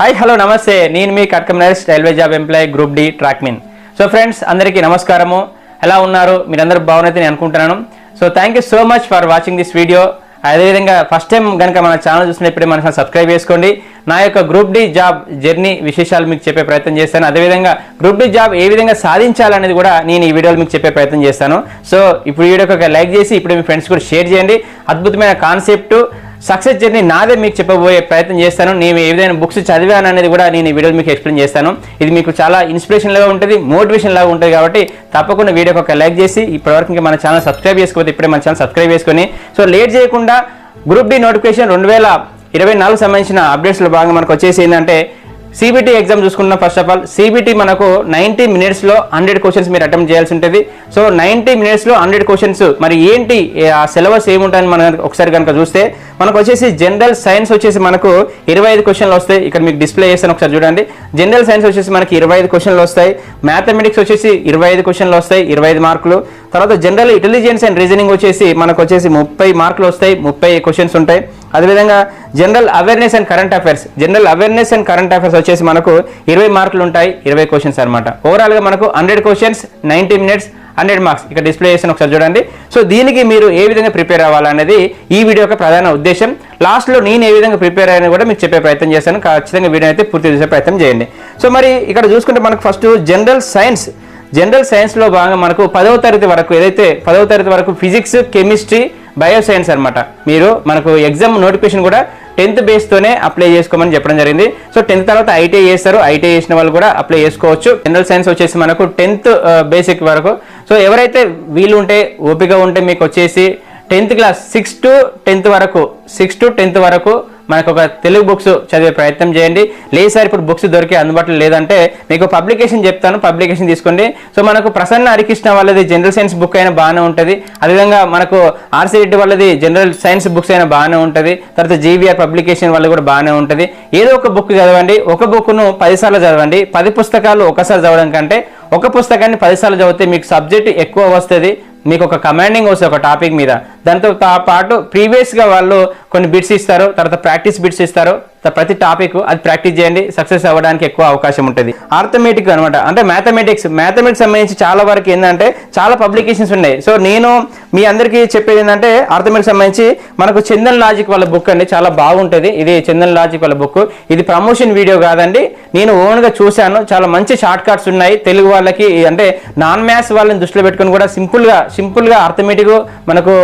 Hi hello నమస్తే. నేను మీ కట్కమినరేష్ railway job employee group D trackman. So friends అందరికీ నమస్కారము. ఎలా ఉన్నారు? మీరందరూ బాగున్నది నేను అనుకుంటున్నాను. So thank you so much for watching this video అదేవిధంగా ఫస్ట్ టైం కనుక మన ఛానల్ చూసినప్పుడే మన సబ్స్క్రైబ్ చేసుకోండి. నా యొక్క గ్రూప్ డి జాబ్ జర్నీ విశేషాలు మీకు చెప్పే ప్రయత్నం చేస్తాను. అదేవిధంగా గ్రూప్ డి జాబ్ ఏ విధంగా సాధించాలనేది కూడా నేను ఈ వీడియోలో మీకు చెప్పే ప్రయత్నం చేస్తాను. సో ఇప్పుడు వీడియోకి ఒక లైక్ చేసి ఇప్పుడు మీ ఫ్రెండ్స్ కూడా షేర్ చేయండి. అద్భుతమైన కాన్సెప్ట్ సక్సెస్ జర్నీ నాదే మీకు చెప్పబోయే ప్రయత్నం చేస్తాను. నేను ఏదైనా బుక్స్ చదివాను అనేది కూడా నేను ఈ వీడియోలో మీకు ఎక్స్ప్లెయిన్ చేస్తాను. ఇది మీకు చాలా ఇన్స్పిరేషన్ లాగా ఉంటుంది మోటివేషన్ లాగా ఉంటుంది కాబట్టి తప్పకుండా వీడియోకి ఒక లైక్ చేసి ఇప్పటివరకు ఇంకా మన ఛానల్ సబ్స్క్రైబ్ చేసుకోవద్దు ఇప్పుడే మన ఛానల్ సబ్స్క్రైబ్ చేసుకొని. సో లేట్ చేయకుండా గ్రూప్ డి నోటిఫికేషన్ రెండు వేల ఇరవై నాలుగు సంబంధించిన అప్డేట్స్లో భాగంగా మనకు వచ్చేసి ఏంటంటే సిబిటీ ఎగ్జామ్ చూసుకున్న ఫస్ట్ ఆఫ్ ఆల్ సిబిటీ మనకు నైంటీ మినిట్స్లో హండ్రెడ్ క్వశ్చన్స్ మీరు అటెంప్ట్ చేయాల్సి ఉంటుంది. సో నైంటీ మినిట్స్లో హండ్రెడ్ క్వశ్చన్స్ మరి ఏంటి ఆ సిలబస్ ఏముంటాయని మనం ఒకసారి కనుక చూస్తే మనకు వచ్చేసి జనరల్ సైన్స్ వచ్చేసి మనకు ఇరవై ఐదు క్వశ్చన్లు వస్తాయి. ఇక్కడ మీకు డిస్ప్లే చేస్తాను ఒకసారి చూడండి. జనరల్ సైన్స్ వచ్చేసి మనకి ఇరవై ఐదు క్వశ్చన్లు వస్తాయి. మ్యాథమెటిక్స్ వచ్చేసి ఇరవై ఐదు క్వశ్చన్లు వస్తాయి ఇరవై ఐదు మార్కులు. తర్వాత జనరల్ ఇంటెలిజెన్స్ అండ్ రీజనింగ్ వచ్చేసి మనకు వచ్చేసి ముప్పై మార్కులు వస్తాయి ముప్పై క్వశ్చన్స్ ఉంటాయి. అదేవిధంగా general awareness and current affairs. General awareness and current affairs వచ్చేసి మనకు ఇరవై మార్కులు ఉంటాయి ఇరవై క్వశ్చన్స్ అనమాట ఓవరాల్గా మనకు hundred questions ninety minutes hundred marks. ఇక్కడ డిస్ప్లే చేసిన ఒకసారి చూడండి. సో దీనికి మీరు ఏ విధంగా ప్రిపేర్ అవ్వాలనేది ఈ వీడియో యొక్క ప్రధాన ఉద్దేశం. లాస్ట్లో నేను ఏ విధంగా ప్రిపేర్ అయ్యాను కూడా మీకు చెప్పే ప్రయత్నం చేశాను ఖచ్చితంగా వీడియో అయితే పూర్తి చేసే ప్రయత్నం చేయండి. సో మరి ఇక్కడ చూసుకుంటే మనకు ఫస్ట్ జనరల్ సైన్స్. జనరల్ సైన్స్లో భాగంగా మనకు పదవ తరగతి వరకు ఏదైతే పదవ తరగతి వరకు ఫిజిక్స్ కెమిస్ట్రీ బయో సైన్స్ అనమాట మీరు మనకు ఎగ్జామ్ నోటిఫికేషన్ కూడా టెన్త్ బేస్తోనే అప్లై చేసుకోమని చెప్పడం జరిగింది. సో టెన్త్ తర్వాత ఐటీఐ చేస్తారు. ఐటీఐ చేసిన వాళ్ళు కూడా అప్లై చేసుకోవచ్చు. జనరల్ సైన్స్ వచ్చేసి మనకు టెన్త్ బేసిక్ వరకు. సో ఎవరైతే వీలు ఉంటే ఓపిక ఉంటే మీకు వచ్చేసి tenth class six to tenth వరకు సిక్స్ టు టెన్త్ వరకు మనకు ఒక తెలుగు బుక్స్ చదివే ప్రయత్నం చేయండి. లేదు సార్ ఇప్పుడు బుక్స్ దొరికే అందుబాటులో లేదంటే మీకు పబ్లికేషన్ చెప్తాను పబ్లికేషన్ తీసుకోండి. సో మనకు ప్రసన్న హరికృష్ణ వాళ్ళది జనరల్ సైన్స్ బుక్ అయినా బాగానే ఉంటుంది. అదేవిధంగా మనకు ఆర్సీ రెడ్డి వాళ్ళది జనరల్ సైన్స్ బుక్స్ అయినా బాగానే ఉంటుంది. తర్వాత జీవీఆర్ పబ్లికేషన్ వాళ్ళు కూడా బాగానే ఉంటుంది. ఏదో ఒక బుక్ చదవండి. ఒక బుక్ను పదిసార్లు చదవండి. పది పుస్తకాలు ఒకసారి చదవడం కంటే ఒక పుస్తకాన్ని పదిసార్లు చదివితే మీకు సబ్జెక్ట్ ఎక్కువ వస్తుంది మీకు ఒక కమాండింగ్ వస్తుంది ఒక టాపిక్ మీద. దాంతో పాటు ప్రీవియస్గా వాళ్ళు కొన్ని బిట్స్ ఇస్తారు తర్వాత ప్రాక్టీస్ బిట్స్ ఇస్తారు. ప్రతి టాపిక్ అది ప్రాక్టీస్ చేయండి సక్సెస్ అవ్వడానికి ఎక్కువ అవకాశం ఉంటుంది. ఆర్థమెటిక్ అనమాట అంటే మ్యాథమెటిక్స్ మ్యాథమెటిక్స్ సంబంధించి చాలా వరకు ఏంటంటే చాలా పబ్లికేషన్స్ ఉన్నాయి. సో నేను మీ అందరికీ చెప్పేది ఏంటంటే ఆర్థమెటిక్స్ సంబంధించి మనకు చందన్ లాజిక్ వాళ్ళ బుక్ అండి చాలా బాగుంటుంది. ఇది చందన్ లాజిక్ వాళ్ళ బుక్ ఇది ప్రమోషన్ వీడియో కాదండి. నేను ఓన్గా చూశాను. చాలా మంచి షార్ట్ కట్స్ ఉన్నాయి. తెలుగు వాళ్ళకి అంటే నాన్ మ్యాథ్స్ వాళ్ళని దృష్టిలో పెట్టుకొని కూడా సింపుల్గా సింపుల్గా అర్థమెటిక్ మనకు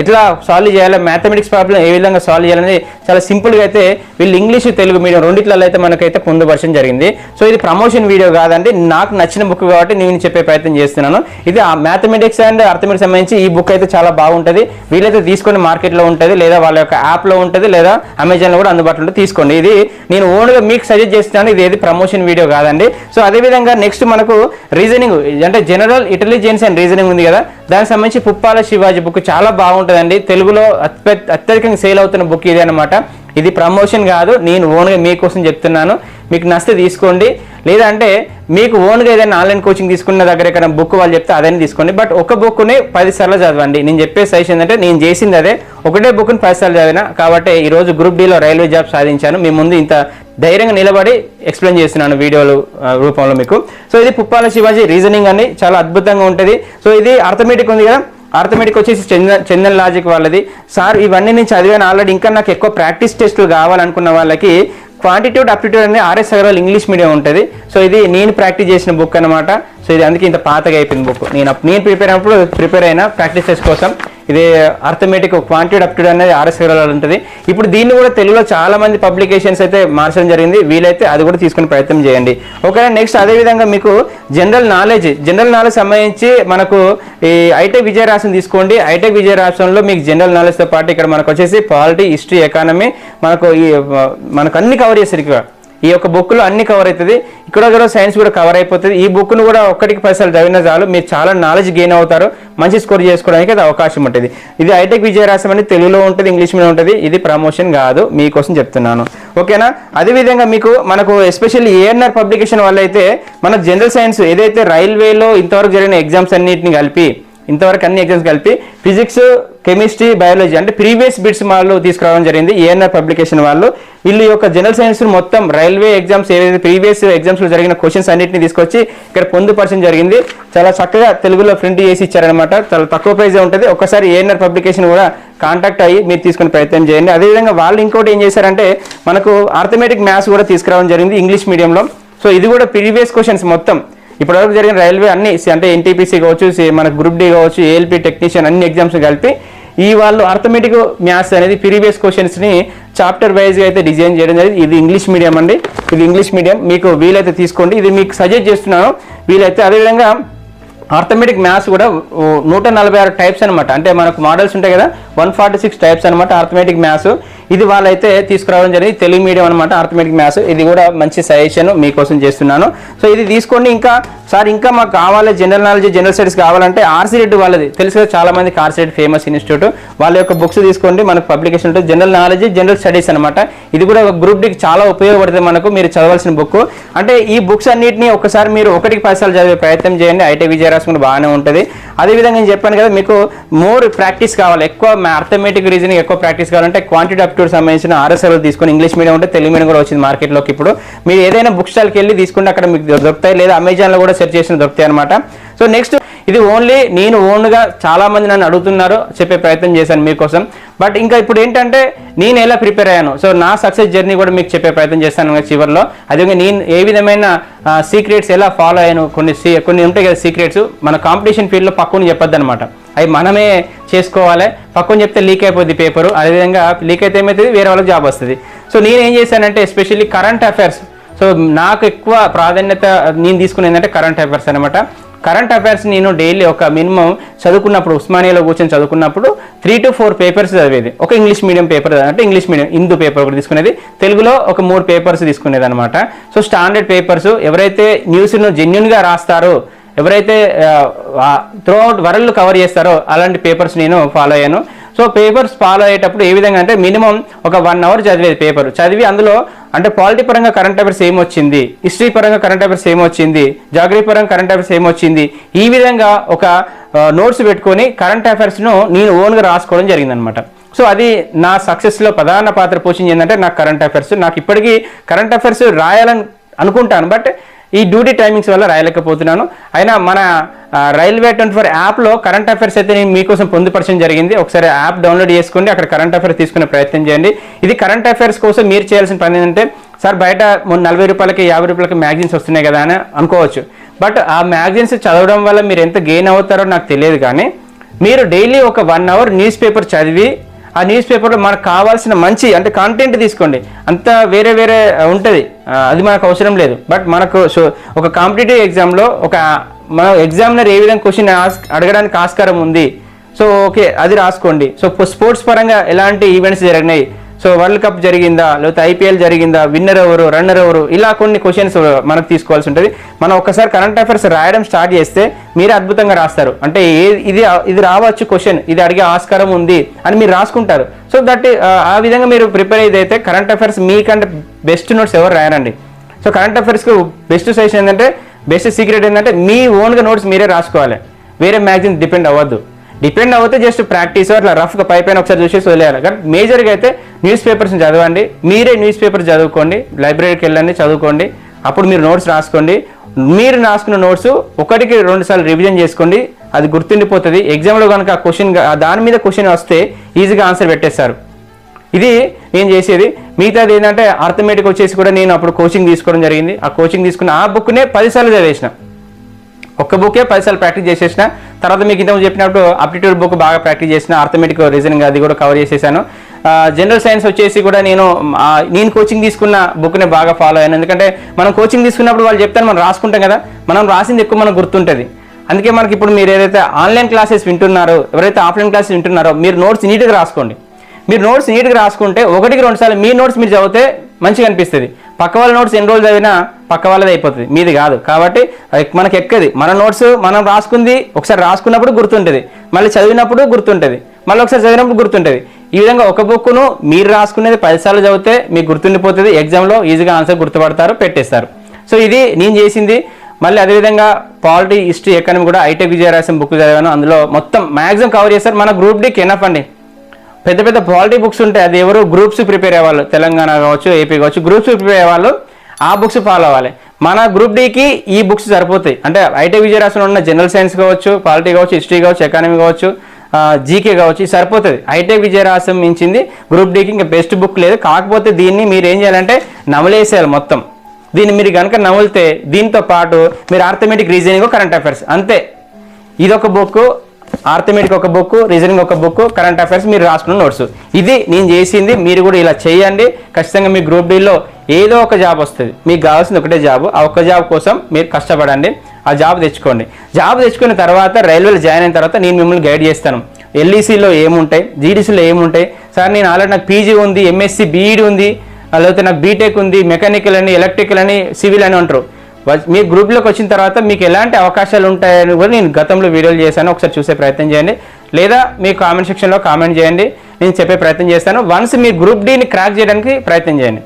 ఎట్లా సాల్వ్ చేయాలి మ్యాథమెటిక్స్ ప్రాబ్లం ఏ విధంగా సాల్వ్ చేయాలనేది చాలా సింపుల్గా అయితే వీళ్ళు ఇంగ్లీష్ తెలుగు మీడియం రెండిట్లలో అయితే మనకైతే పొందుపరచడం జరిగింది. సో ఇది ప్రమోషన్ వీడియో కాదండి. నాకు నచ్చిన బుక్ కాబట్టి నేను చెప్పే ప్రయత్నం చేస్తున్నాను. ఇది ఆ మ్యాథమెటిక్స్ అండ్ అర్థమెటిక్స్ సంబంధించి ఈ బుక్ అయితే చాలా బాగుంటుంది. వీలైతే తీసుకొని మార్కెట్లో ఉంటుంది లేదా వాళ్ళ యొక్క యాప్లో ఉంటుంది లేదా అమెజాన్లో కూడా అందుబాటులో ఉంటుంది. తీసుకోండి. ఇది నేను ఓన్గా మీకు సజెస్ట్ చేస్తున్నాను. ఇది ఏది ప్రమోషన్ వీడియో కాదండి. సో అదేవిధంగా నెక్స్ట్ మనకు రీజనింగ్ అంటే జనరల్ ఇంటెలిజెన్స్ అండ్ రీజనింగ్ ఉంది కదా. దానికి సంబంధించి పుప్పాల శివాజీ బుక్ చాలా బాగుంటుందండి. తెలుగులో అత్య- అత్యధికంగా సేల్ అవుతున్న బుక్ ఇది అనమాట ఇది ప్రమోషన్ కాదు నేను ఓన్గా మీకోసం చెప్తున్నాను. మీకు నచ్చితే తీసుకోండి. లేదంటే మీకు ఓన్గా ఏదైనా ఆన్లైన్ కోచింగ్ తీసుకున్న దగ్గర ఎక్కడ బుక్ వాళ్ళు చెప్తే అదైనా తీసుకోండి. బట్ ఒక బుక్ని పదిసార్లు చదవండి. నేను చెప్పే సజెషన్ ఏంటంటే నేను చేసింది అదే. ఒకటే బుక్ని పది సార్లు చదివిన కాబట్టి ఈరోజు గ్రూప్ డీలో రైల్వే జాబ్ సాధించాను. మీ ముందు ఇంత ధైర్యంగా నిలబడి ఎక్స్ప్లెయిన్ చేస్తున్నాను వీడియోలు రూపంలో మీకు. సో ఇది పుప్పాల శివాజీ రీజనింగ్ అని చాలా అద్భుతంగా ఉంటుంది. సో ఇది అర్థమెటిక్ ఉంది కదా? ఆర్థమెటిక్ వచ్చేసి చందన్ చందన్ లాజిక్ వాళ్ళది. సార్ ఇవన్నీ నేను చదివాను ఆల్రెడీ ఇంకా నాకు ఎక్కువ ప్రాక్టీస్ టెస్టులు కావాలనుకున్న వాళ్ళకి క్వాంటిట్యూడ్ అప్టిట్యూడ్ అనేది ఆర్ఎస్ అగర్వాల్ ఇంగ్లీష్ మీడియం ఉంటుంది. సో ఇది నేను ప్రాక్టీస్ చేసిన బుక్ అనమాట సో ఇది అందుకే ఇంత పాతగా అయిపోయింది బుక్ నేను నేను ప్రిపేర్ అయినప్పుడు ప్రిపేర్ అయిన ప్రాక్టీస్ టెస్ట్ కోసం ఇది అర్థమెటిక్ క్వాంటిటీ అప్టిట్యూడ్ అనేది ఆర్ఎస్ అగర్వాల్ ఉంటుంది. ఇప్పుడు దీన్ని కూడా తెలుగులో చాలా మంది పబ్లికేషన్స్ అయితే మార్చడం జరిగింది. వీలైతే అది కూడా తీసుకునే ప్రయత్నం చేయండి. ఓకే నెక్స్ట్ అదే విధంగా మీకు జనరల్ నాలెడ్జ్ జనరల్ నాలెడ్జ్ సంబంధించి మనకు ఈ ఐటెక్ విజయ రాష్ట్రం తీసుకోండి. ఐటెక్ విజయ రాష్ట్రంలో మీకు జనరల్ నాలెడ్జ్తో పాటు ఇక్కడ మనకు వచ్చేసి పాలిటీ హిస్టరీ ఎకానమీ మనకు ఈ మనకు అన్ని కవర్ చేస్తారు ఇక్కడ. ఈ యొక్క బుక్లో అన్ని కవర్ అవుతుంది ఇక్కడ సైన్స్ కూడా కవర్ అయిపోతుంది. ఈ బుక్ను కూడా ఒక్కటికి పైసలు చదివినా చాలు. మీరు చాలా నాలెడ్జ్ గెయిన్ అవుతారు. మంచి స్కోర్ చేసుకోవడానికి అది అవకాశం ఉంటుంది. ఇది ఐటెక్ విజయరాశం అని తెలుగులో ఉంటుంది ఇంగ్లీష్ మీద ఉంటుంది. ఇది ప్రమోషన్ కాదు. మీకోసం చెప్తున్నాను. ఓకేనా? అదేవిధంగా మీకు మనకు ఎస్పెషల్లీ ఏఎన్ఆర్ పబ్లికేషన్ వల్ల అయితే మన జనరల్ సైన్స్ ఏదైతే రైల్వేలో ఇంతవరకు జరిగిన ఎగ్జామ్స్ అన్నిటిని కలిపి ఇంతవరకు అన్ని ఎగ్జామ్స్ కలిపి ఫిజిక్స్ కెమిస్ట్రీ బయాలజీ అంటే ప్రీవియస్ బిట్స్ వాళ్ళు తీసుకురావడం జరిగింది ఏఎన్ఆర్ పబ్లికేషన్ వాళ్ళు. వీళ్ళు యొక్క జనరల్ సైన్స్ మొత్తం రైల్వే ఎగ్జామ్స్ ఏవైతే ప్రీవియస్ ఎగ్జామ్స్లో జరిగిన క్వశ్చన్స్ అన్నిటిని తీసుకొచ్చి ఇక్కడ పొందుపరచడం జరిగింది. చాలా చక్కగా తెలుగులో ప్రింట్ చేసి ఇచ్చారనమాట చాలా తక్కువ ప్రైజ్ ఉంటుంది. ఒకసారి ఏఎన్ఆర్ పబ్లికేషన్ కూడా కాంటాక్ట్ అయ్యి మీరు తీసుకునే ప్రయత్నం చేయండి. అదేవిధంగా వాళ్ళు ఇంకోటి ఏం చేశారంటే మనకు ఆర్థమెటిక్ మ్యాథ్స్ కూడా తీసుకురావడం జరిగింది ఇంగ్లీష్ మీడియంలో. సో ఇది కూడా ప్రీవియస్ క్వశ్చన్స్ మొత్తం. ఇప్పటివరకు జరిగిన రైల్వే అన్ని అంటే ఎన్టీపీసీ కావచ్చు మన గ్రూప్ డి కావచ్చు ఏఎల్పీ టెక్నీషియన్ అన్ని ఎగ్జామ్స్ కలిపి ఈ వాళ్ళు అర్థమెటిక్ మ్యాథ్స్ అనేది ప్రీవియస్ క్వశ్చన్స్ని చాప్టర్ వైజ్గా అయితే డిజైన్ చేయడం జరిగింది. ఇది ఇంగ్లీష్ మీడియం అండి. ఇది ఇంగ్లీష్ మీడియం మీకు వీలైతే తీసుకోండి. ఇది మీకు సజెస్ట్ చేస్తున్నాను. వీలైతే అదేవిధంగా ఆర్థమెటిక్ మ్యాథ్స్ కూడా నూట నలభై ఆరు టైప్స్ అనమాట అంటే మనకు మోడల్స్ ఉంటాయి కదా వన్ ఫార్టీ సిక్స్ టైప్స్ అనమాట ఆర్థమెటిక్ మ్యాథ్స్ ఇది వాళ్ళైతే తీసుకురావడం జరిగింది. తెలుగు మీడియం అనమాట ఆర్థమెటిక్ మ్యాథ్స్ ఇది కూడా మంచి సజెషన్ మీకోసం చేస్తున్నాను. సో ఇది తీసుకోండి ఇంకా. సార్ ఇంకా మాకు కావాలి జనరల్ నాలెడ్జ్ జనరల్ స్టడీస్ కావాలంటే ఆర్సీ రెడ్డి వాళ్ళది. తెలుసు కదా చాలా మంది ఆర్సీ రెడ్డి ఫేమస్ ఇన్స్టిట్యూట్ వాళ్ళ యొక్క బుక్స్ తీసుకోండి. మనకు పబ్లికేషన్ ఉంటుంది. జనరల్ నాలెడ్జ్ జనరల్ స్టడీస్ అనమాట ఇది కూడా ఒక గ్రూప్ డికి చాలా ఉపయోగపడుతుంది మనకు. మీరు చదవాల్సిన బుక్ అంటే ఈ బుక్స్ అన్నింటినీ ఒకసారి మీరు ఒకటికి పదిసార్లు చదివే ప్రయత్నం చేయండి. ఐటీ విజయ రాసుకుంటే బాగానే ఉంటుంది. అదేవిధంగా నేను చెప్పాను కదా మీకు మోర్ ప్రాక్టీస్ కావాలి. ఎక్కువ అర్థమెటిక్ రీజనింగ్ ఎక్కువ ప్రాక్టీస్ కావాలంటే క్వాంటిటీ అప్టూర్ సంబంధించిన ఆర్ఎస్ఎల్ తీసుకొని ఇంగ్లీష్ మీడియం ఉంటే తెలుగు మీడియం కూడా వచ్చింది మార్కెట్లోకి ఇప్పుడు. మీరు ఏదైనా బుక్ స్టాల్కి వెళ్ళి తీసుకుంటే అక్కడ మీకు దొరుకుతాయి లేదా అమెజాన్లో కూడా సెర్చ్ చేసిన దొరుకుతాయి అనమాట సో నెక్స్ట్ ఇది ఓన్లీ నేను ఓన్గా చాలా మంది నన్ను అడుగుతున్నారు చెప్పే ప్రయత్నం చేశాను మీకోసం. బట్ ఇంకా ఇప్పుడు ఏంటంటే నేను ఎలా ప్రిపేర్ అయ్యాను? సో నా సక్సెస్ జర్నీ కూడా మీకు చెప్పే ప్రయత్నం చేస్తాను చివరిలో. అదేవిధంగా నేను ఏ విధమైన సీక్రెట్స్ ఎలా ఫాలో అయ్యాను? కొన్ని సీ- కొన్ని ఉంటాయి కదా సీక్రెట్స్ మన కాంపిటీషన్ ఫీల్డ్లో పక్కన చెప్పొద్దు అనమాట అవి మనమే చేసుకోవాలి. పక్కన చెప్తే లీక్ అయిపోద్ది పేపరు అదేవిధంగా లీక్ అయితే ఏమవుతుంది వేరే వాళ్ళకి జాబ్ వస్తుంది. సో నేను ఏం చేశానంటే ఎస్పెషల్లీ కరెంట్ అఫైర్స్ సో నాకు ఎక్కువ ప్రాధాన్యత నేను తీసుకునేది ఏంటంటే కరెంట్ అఫైర్స్ అనమాట కరెంట్ అఫైర్స్ నేను డైలీ ఒక మినిమం చదువుకున్నప్పుడు ఉస్మానియాలో కూర్చొని చదువుకున్నప్పుడు త్రీ టు ఫోర్ పేపర్స్ చదివేది. ఒక ఇంగ్లీష్ మీడియం పేపర్ అంటే ఇంగ్లీష్ మీడియం హిందూ పేపర్ ఒకటి తీసుకునేది. తెలుగులో ఒక మూడు పేపర్స్ తీసుకునేది అనమాట సో స్టాండర్డ్ పేపర్స్ ఎవరైతే న్యూస్ను జెన్యున్గా రాస్తారో ఎవరైతే త్రూ అవుట్ వరల్డ్ కవర్ చేస్తారో అలాంటి పేపర్స్ నేను ఫాలో అయ్యాను. సో పేపర్స్ ఫాలో అయ్యేటప్పుడు ఏ విధంగా అంటే మినిమం ఒక వన్ అవర్ చదివేది పేపర్. చదివి అందులో అంటే పాలిటీ పరంగా కరెంట్ అఫైర్స్ ఏమొచ్చింది హిస్టరీ పరంగా కరెంట్ అఫైర్స్ ఏమొచ్చింది జాగ్రఫీ పరంగా కరెంట్ అఫైర్స్ ఏమొచ్చింది ఈ విధంగా ఒక నోట్స్ పెట్టుకొని కరెంట్ అఫైర్స్ను నేను ఓన్గా రాసుకోవడం జరిగిందనమాట సో అది నా సక్సెస్లో ప్రధాన పాత్ర పోషించింది ఏంటంటే నాకు కరెంట్ అఫైర్స్. నాకు ఇప్పటికీ కరెంట్ అఫైర్స్ రాయాలని అనుకుంటాను బట్ ఈ డ్యూటీ టైమింగ్స్ వల్ల రాయలేకపోతున్నాను. అయినా మన రైల్వే ట్వంటీ ఫోర్ యాప్లో కరెంట్ అఫైర్స్ అయితే నేను మీకోసం పొందుపరచడం జరిగింది. ఒకసారి యాప్ డౌన్లోడ్ చేసుకోండి అక్కడ కరెంట్ అఫైర్స్ తీసుకునే ప్రయత్నం చేయండి. ఇది కరెంట్ అఫైర్స్ కోసం మీరు చేయాల్సిన పని ఏంటంటే సార్ బయట నలభై రూపాయలకి యాభై రూపాయలకి మ్యాగజైన్స్ వస్తున్నాయి కదా అని అనుకోవచ్చు. బట్ ఆ మ్యాగజైన్స్ చదవడం వల్ల మీరు ఎంత గెయిన్ అవుతారో నాకు తెలియదు కానీ మీరు డైలీ ఒక వన్ అవర్ న్యూస్ పేపర్ చదివి ఆ న్యూస్ పేపర్లో మనకు కావాల్సిన మంచి అంటే కంటెంట్ తీసుకోండి. అంత వేరే వేరే ఉంటుంది. అది మనకు అవసరం లేదు. బట్ మనకు సో ఒక కాంపిటేటివ్ ఎగ్జామ్లో ఒక మన ఎగ్జామినర్ ఏ విధంగా క్వశ్చన్ అడగడానికి ఆస్కారం ఉంది. సో ఓకే అది రాసుకోండి. సో స్పోర్ట్స్ పరంగా ఎలాంటి ఈవెంట్స్ జరిగినాయి? సో వరల్డ్ కప్ జరిగిందా లేకపోతే ఐపీఎల్ జరిగిందా విన్నర్ ఎవరు రన్నర్ ఎవరు ఇలా కొన్ని క్వశ్చన్స్ మనకు తీసుకోవాల్సి ఉంటుంది. మనం ఒకసారి కరెంట్ అఫైర్స్ రాయడం స్టార్ట్ చేస్తే మీరే అద్భుతంగా రాస్తారు. అంటే ఏ ఇది ఇది రావచ్చు క్వశ్చన్ ఇది అడిగే ఆస్కారం ఉంది అని మీరు రాసుకుంటారు. సో దట్ ఆ విధంగా మీరు ప్రిపేర్ అయితే కరెంట్ అఫైర్స్ మీకంటే బెస్ట్ నోట్స్ ఎవరు రాయరండి. సో కరెంట్ అఫైర్స్కి బెస్ట్ సజెషన్ ఏంటంటే బెస్ట్ సీక్రెట్ ఏంటంటే మీ ఓన్గా నోట్స్ మీరే రాసుకోవాలి. వేరే మ్యాగజైన్ డిపెండ్ అవ్వద్దు. డిపెండ్ అవుతే జస్ట్ ప్రాక్టీస్ అట్లా రఫ్గా పై పైన ఒకసారి చూసి వదిలేయాలి. కానీ మేజర్గా అయితే న్యూస్ పేపర్స్ చదవండి. మీరే న్యూస్ పేపర్ చదువుకోండి. లైబ్రరీకి వెళ్ళండి చదువుకోండి. అప్పుడు మీరు నోట్స్ రాసుకోండి. మీరు రాసుకున్న నోట్స్ ఒకటికి రెండు సార్లు రివిజన్ చేసుకోండి. అది గుర్తుండిపోతుంది. ఎగ్జామ్లో కనుక క్వశ్చన్ దాని మీద క్వశ్చన్ వస్తే ఈజీగా ఆన్సర్ పెట్టేస్తారు. ఇది నేను చేసేది. మిగతాది ఏంటంటే అర్థమేటిక్ వచ్చేసి కూడా నేను అప్పుడు కోచింగ్ తీసుకోవడం జరిగింది. ఆ కోచింగ్ తీసుకున్న ఆ బుక్నే పదిసార్లు చదివేసిన. ఒక్క బుకే పదిసార్లు ప్రాక్టీస్ చేసేసిన. తర్వాత మీకు ఇంతకు చెప్పినప్పుడు అప్టిట్యూడ్ బుక్ బాగా ప్రాక్టీస్ చేసిన ఆర్థమెటిక్ రీజనింగ్ అది కూడా కవర్ చేసేసాను. జనరల్ సైన్స్ వచ్చేసి కూడా నేను నేను కోచింగ్ తీసుకున్న బుక్ని బాగా ఫాలో అయ్యాను. ఎందుకంటే మనం కోచింగ్ తీసుకున్నప్పుడు వాళ్ళు చెప్తాను మనం రాసుకుంటాం కదా. మనం రాసింది ఎక్కువ మనకు గుర్తుంటుంది. అందుకే మనకి ఇప్పుడు మీరు ఏదైతే ఆన్లైన్ క్లాసెస్ వింటున్నారో ఎవరైతే ఆఫ్లైన్ క్లాసెస్ వింటున్నారో మీరు నోట్స్ నీట్గా రాసుకోండి. మీరు నోట్స్ నీట్గా రాసుకుంటే ఒకటికి రెండు సార్లు మీ నోట్స్ మీరు చదివితే మంచిగా అనిపిస్తుంది. పక్క వాళ్ళ నోట్స్ ఎన్ని రోజులు చదివినా పక్క వాళ్ళది అయిపోతుంది. మీది కాదు. కాబట్టి అది మనకి ఎక్కది. మన నోట్స్ మనం రాసుకుంది ఒకసారి రాసుకున్నప్పుడు గుర్తుంటుంది. మళ్ళీ చదివినప్పుడు గుర్తుంటుంది. మళ్ళీ ఒకసారి చదివినప్పుడు గుర్తుంటుంది. ఈ విధంగా ఒక బుక్ను మీరు రాసుకునేది పదిసార్లు చదివితే మీకు గుర్తుండిపోతుంది. ఎగ్జామ్లో ఈజీగా ఆన్సర్ గుర్తుపడతారు పెట్టేస్తారు. సో ఇది నేను చేసింది. మళ్ళీ అదేవిధంగా పాలిటీ హిస్టరీ ఎకానమీ కూడా ఐటెక్ విజయరాశం బుక్ చదివాను. అందులో మొత్తం మ్యాక్సిమం కవర్ చేస్తారు. మన గ్రూప్ డీకి ఎనఫ్ అండి. పెద్ద పెద్ద పాలిటీ బుక్స్ ఉంటాయి. అది ఎవరు గ్రూప్స్ ప్రిపేర్ అయ్యేవాళ్ళు. తెలంగాణ కావచ్చు ఏపీ కావచ్చు గ్రూప్స్ ప్రిపేర్ అయ్యేవాళ్ళు. ఆ బుక్స్ ఫాలో అవ్వాలి. మన గ్రూప్ డీకి ఈ బుక్స్ సరిపోతాయి. అంటే ఐటీ విజయరాశంలో ఉన్న జనరల్ సైన్స్ కావచ్చు పాలిటీ కావచ్చు హిస్టరీ కావచ్చు ఎకానమీ కావచ్చు జీకే కావచ్చు ఇది సరిపోతుంది. ఐటెక్ విజయరాసం మించింది గ్రూప్ డీకి ఇంకా బెస్ట్ బుక్ లేదు. కాకపోతే దీన్ని మీరు ఏం చేయాలంటే నమలేసేయాలి మొత్తం. దీన్ని మీరు కనుక నమిలితే దీంతో పాటు మీరు ఆర్థమెటిక్ రీజనింగ్ కరెంట్ అఫైర్స్ అంతే. ఇదొక బుక్ ఆర్థమెటిక్ ఒక బుక్ రీజనింగ్ ఒక బుక్ కరెంట్ అఫైర్స్ మీరు రాసుకున్న నోట్స్ ఇది నేను చేసింది మీరు కూడా ఇలా చేయండి. ఖచ్చితంగా మీ గ్రూప్ డీలో ఏదో ఒక జాబ్ వస్తుంది. మీకు కావాల్సింది ఒకటే జాబ్ ఆ ఒక్క జాబ్ కోసం మీరు కష్టపడండి. ఆ జాబ్ తెచ్చుకోండి. జాబ్ తెచ్చుకున్న తర్వాత రైల్వేలో జాయిన్ అయిన తర్వాత నేను మిమ్మల్ని గైడ్ చేస్తాను. ఎల్ఈసీలో ఏముంటాయి? జీడీసీలో ఏముంటాయి? సార్ నేను ఆల్రెడీ నాకు పీజీ ఉంది ఎంఎస్సీ బీఈడి ఉంది లేకపోతే నాకు బీటెక్ ఉంది మెకానికల్ అని ఎలక్ట్రికల్ అని సివిల్ అని అంటారు. మీ గ్రూప్లోకి వచ్చిన తర్వాత మీకు ఎలాంటి అవకాశాలు ఉంటాయని కూడా నేను గతంలో వీడియోలు చేశాను. ఒకసారి చూసే ప్రయత్నం చేయండి. లేదా మీ కామెంట్ సెక్షన్లో కామెంట్ చేయండి. నేను చెప్పే ప్రయత్నం చేస్తాను. వన్స్ మీ గ్రూప్ డీని క్రాక్ చేయడానికి ప్రయత్నం చేయండి.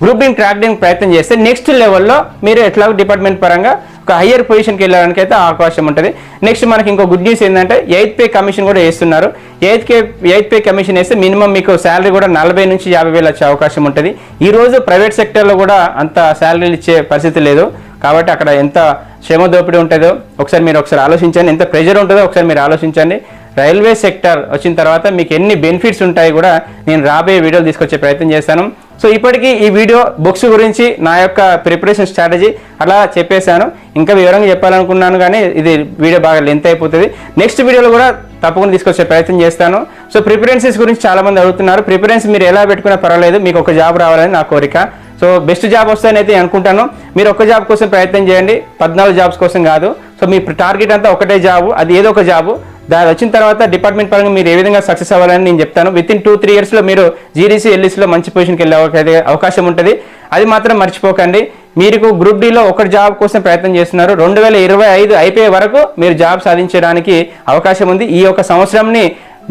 గ్రూప్ డీని క్రాక్ చేయడానికి ప్రయత్నం చేస్తే నెక్స్ట్ లెవెల్లో మీరు ఎట్లా డిపార్ట్మెంట్ పరంగా ఒక హయ్యర్ పొజిషన్కి వెళ్ళడానికి అయితే అవకాశం ఉంటుంది. నెక్స్ట్ మనకి ఇంకో గుడ్ న్యూస్ ఏంటంటే ఎయిత్ పే కమిషన్ కూడా వేస్తున్నారు. ఎయిత్ కే ఎయిత్ పే కమిషన్ వేస్తే మినిమం మీకు శాలరీ కూడా నలభై నుంచి యాభై వేలు వచ్చే అవకాశం ఉంటుంది. ఈరోజు ప్రైవేట్ సెక్టర్లో కూడా అంత శాలరీలు ఇచ్చే పరిస్థితి లేదు. కాబట్టి అక్కడ ఎంత శ్రమ దోపిడీ ఉంటుందో ఒకసారి మీరు ఒకసారి ఆలోచించండి. ఎంత ప్రెషర్ ఉంటుందో ఒకసారి మీరు ఆలోచించండి. రైల్వే సెక్టర్ వచ్చిన తర్వాత మీకు ఎన్ని బెనిఫిట్స్ ఉంటాయి కూడా నేను రాబోయే వీడియోలు తీసుకొచ్చే ప్రయత్నం చేస్తాను. సో ఇప్పటికీ ఈ వీడియో బుక్స్ గురించి నా యొక్క ప్రిపరేషన్ స్ట్రాటజీ అలా చెప్పేశాను. ఇంకా వివరంగా చెప్పాలనుకున్నాను కానీ ఇది వీడియో బాగా లెంత్ అయిపోతుంది. నెక్స్ట్ వీడియోలో కూడా తప్పకుండా తీసుకొచ్చే ప్రయత్నం చేస్తాను. సో ప్రిఫరెన్సెస్ గురించి చాలామంది అడుగుతున్నారు. ప్రిఫరెన్స్ మీరు ఎలా పెట్టుకున్నా పర్వాలేదు. మీకు ఒక జాబ్ రావాలని నా కోరిక. సో బెస్ట్ జాబ్ వస్తాయని అయితే అనుకుంటాను. మీరు ఒక జాబ్ కోసం ప్రయత్నం చేయండి. పద్నాలుగు జాబ్స్ కోసం కాదు. సో మీ టార్గెట్ అంతా ఒకటే జాబ్ అది ఏదో ఒక జాబు దాని వచ్చిన తర్వాత డిపార్ట్మెంట్ పరంగా మీరు ఏ విధంగా సక్సెస్ అవ్వాలని నేను చెప్తాను. విత్ ఇన్ టూ త్రీ ఇయర్స్లో మీరు జీడీసీ ఎల్ఈసీలో మంచి పొజిషన్కి వెళ్ళే అవకాశం ఉంటుంది. అది మాత్రం మర్చిపోకండి. మీరు గ్రూప్ డీలో ఒక జాబ్ కోసం ప్రయత్నం చేస్తున్నారు. రెండు వేల ఇరవై ఐదు అయిపోయే వరకు మీరు జాబ్ సాధించడానికి అవకాశం ఉంది. ఈ యొక్క సంవత్సరంని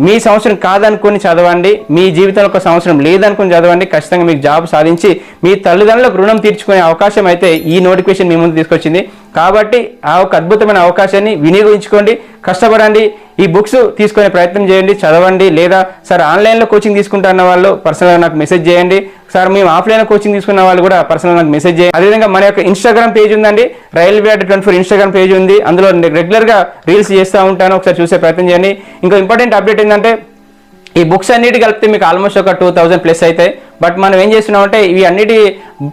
మీ సంవత్సరం కాదనుకుని చదవండి మీ జీవితంలో ఒక సంవత్సరం లేదనుకుని చదవండి ఖచ్చితంగా మీకు జాబ్ సాధించి మీ తల్లిదండ్రులకు రుణం తీర్చుకునే అవకాశం అయితే ఈ నోటిఫికేషన్ మీ ముందు తీసుకొచ్చింది. కాబట్టి ఆ ఒక అద్భుతమైన అవకాశాన్ని వినియోగించుకోండి కష్టపడండి ఈ బుక్స్ తీసుకునే ప్రయత్నం చేయండి చదవండి లేదా సార్ ఆన్లైన్లో కోచింగ్ తీసుకుంటున్న వాళ్ళు పర్సనల్గా నాకు మెసేజ్ చేయండి. సార్ మేము ఆఫ్లైన్లో కోచింగ్ తీసుకున్న వాళ్ళు కూడా పర్సనల్ నాకు మెసేజ్ చేయండి. అదేవిధంగా మన యొక్క ఇన్స్టాగ్రామ్ పేజ్ ఉందండి. Railway Adda twenty four Instagram page ఉంది. అందులో రెగ్యులర్గా రీల్స్ చేస్తూ ఉంటాను. ఒకసారి చూసే ప్రయత్నం చేయండి. ఇంకో ఇంపార్టెంట్ అప్డేట్ ఏంటంటే ఈ బుక్స్ అన్నిటి కలిపితే మీకు ఆల్మోస్ట్ ఒక టూ థౌసండ్ ప్లస్ అవుతాయి బట్ మనం ఏం చేస్తున్నామంటే ఇవి అన్నిటి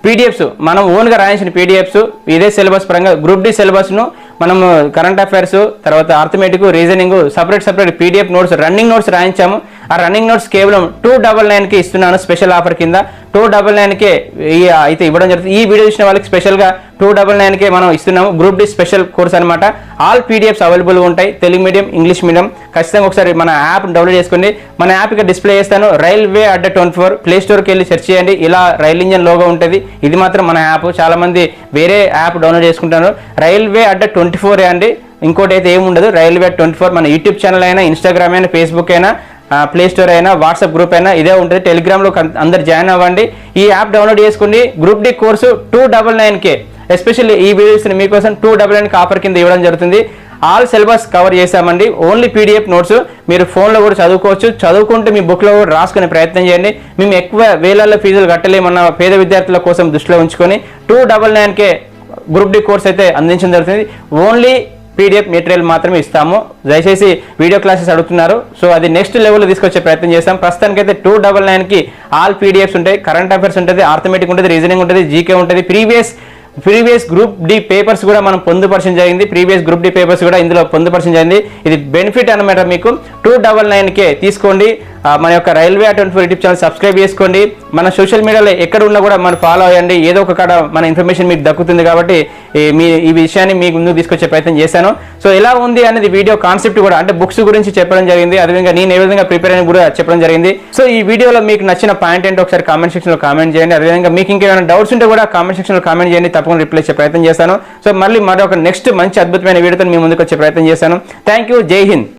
పీడిఎఫ్స్ మనం ఓన్గా రాయించిన పీడిఎఫ్స్ ఇదే సిలబస్ పరంగా గ్రూప్ డి సిలబస్ను మనం కరెంట్ అఫైర్స్ తర్వాత arithmetic reasoning separate separate PDF notes running notes రాయించాము. ఆ రన్నింగ్ నోట్స్ కేవలం టూ డబల్ నైన్కి ఇస్తున్నాను స్పెషల్ ఆఫర్ కింద. టూ డబల్ నైన్కే అయితే ఇవ్వడం జరుగుతుంది. ఈ వీడియో చూసిన వాళ్ళకి స్పెషల్గా టూ డబల్ నైన్కే మనం ఇస్తున్నాము. గ్రూప్ డి స్పెషల్ కోర్స్ అనమాట ఆల్ పీడిఎఫ్స్ అవైలబుల్ ఉంటాయి. తెలుగు మీడియం ఇంగ్లీష్ మీడియం ఖచ్చితంగా ఒకసారి మన యాప్ డౌన్లోడ్ చేసుకోండి. మన యాప్ ఇక్కడ డిస్ప్లే చేస్తాను. Railway Adda twenty four play స్టోర్కి వెళ్ళి సెర్చ్ చేయండి. ఇలా రైల్ ఇంజన్ లోగో ఉంటుంది. ఇది మాత్రం మన యాప్ చాలామంది వేరే యాప్ డౌన్లోడ్ చేసుకుంటారు. రైల్వే అడ్డ ట్వంటీ ఫోర్ అండి. ఇంకోటి అయితే ఏముండదు. రైల్వే ట్వంటీ ఫోర్ మన యూట్యూబ్ ఛానల్ అయినా ఇన్స్టాగ్రామ్ అయినా ఫేస్బుక్ అయినా ప్లే స్టోర్ అయినా వాట్సాప్ గ్రూప్ అయినా ఇదే ఉంటుంది. టెలిగ్రామ్లో అందరు జాయిన్ అవ్వండి. ఈ యాప్ డౌన్లోడ్ చేసుకోండి group D course two double nine కే ఎస్పెషల్లీ ఈ వీడియోస్ని మీకోసం టూ డబల్ నైన్ ఆఫర్ కింద ఇవ్వడం జరుగుతుంది. ఆల్ సిలబస్ కవర్ చేశామండి. ఓన్లీ పీడిఎఫ్ నోట్స్ మీరు ఫోన్లో కూడా చదువుకోవచ్చు. చదువుకుంటే మీ బుక్లో కూడా రాసుకునే ప్రయత్నం చేయండి. మేము ఎక్కువ వేలల్లో ఫీజులు కట్టలేమన్న పేద విద్యార్థుల కోసం దృష్టిలో ఉంచుకొని టూ డబల్ నైన్కే గ్రూప్ డి కోర్స్ అయితే అందించడం జరుగుతుంది. ఓన్లీ పీడిఎఫ్ మెటీరియల్ మాత్రమే ఇస్తాము. దయచేసి వీడియో క్లాసెస్ అడుగుతున్నారు. సో అది నెక్స్ట్ లెవెల్లో తీసుకొచ్చే ప్రయత్నం చేస్తాం. ప్రస్తుతానికైతే టూ డబల్ నైన్కి ఆల్ పీడిఎఫ్స్ ఉంటాయి. కరెంట్ అఫైర్స్ ఉంటుంది ఆర్థమెటిక్ ఉంటుంది రీజనింగ్ ఉంటుంది జీకే ఉంటుంది. Previous previous group D papers కూడా మనం పొందుపరచడం జరిగింది. ప్రీవియస్ గ్రూప్ డి పేపర్స్ కూడా ఇందులో పొందుపరచడం జరిగింది. ఇది బెనిఫిట్ అనమాట మీకు. టూ డబల్ నైన్కే తీసుకోండి. మన యొక్క రైల్వే అటువంటి యూట్యూబ్ ఛానల్ సబ్స్క్రైబ్ చేసుకోండి. మన సోషల్ మీడియాలో ఎక్కడ ఉన్నా కూడా మనం ఫాలో అయ్యండి. ఏదో ఒక కాడ మన ఇన్ఫర్మేషన్ మీకు దక్కుతుంది కాబట్టి మీ ఈ విషయాన్ని మీకు ముందు తీసుకొచ్చే ప్రయత్నం చేశాను. సో ఎలా ఉంది అనేది వీడియో కాన్సెప్ట్ కూడా అంటే బుక్స్ గురించి చెప్పడం జరిగింది. అదేవిధంగా నేను ఏ విధంగా ప్రిపేర్ అని కూడా చెప్పడం జరిగింది. సో ఈ వీడియోలో మీకు నచ్చిన పాయింట్ ఏంటో ఒకసారి కామెంట్ సెక్షన్లో కామెంట్ చేయండి. అదేవిధంగా మీకు ఇంకేమైనా డౌట్స్ ఉంటే కూడా కామెంట్ సెక్షన్లో కామెంట్ చేయండి. తప్పకుండా రిప్లై చేసే ప్రయత్నం చేశాను సో మళ్ళీ మరొక నెక్స్ట్ మంచి అద్భుతమైన వీడియోతో మీ ముందుకు వచ్చే ప్రయత్నం చేశాను థ్యాంక్ యూ. జై హింద్.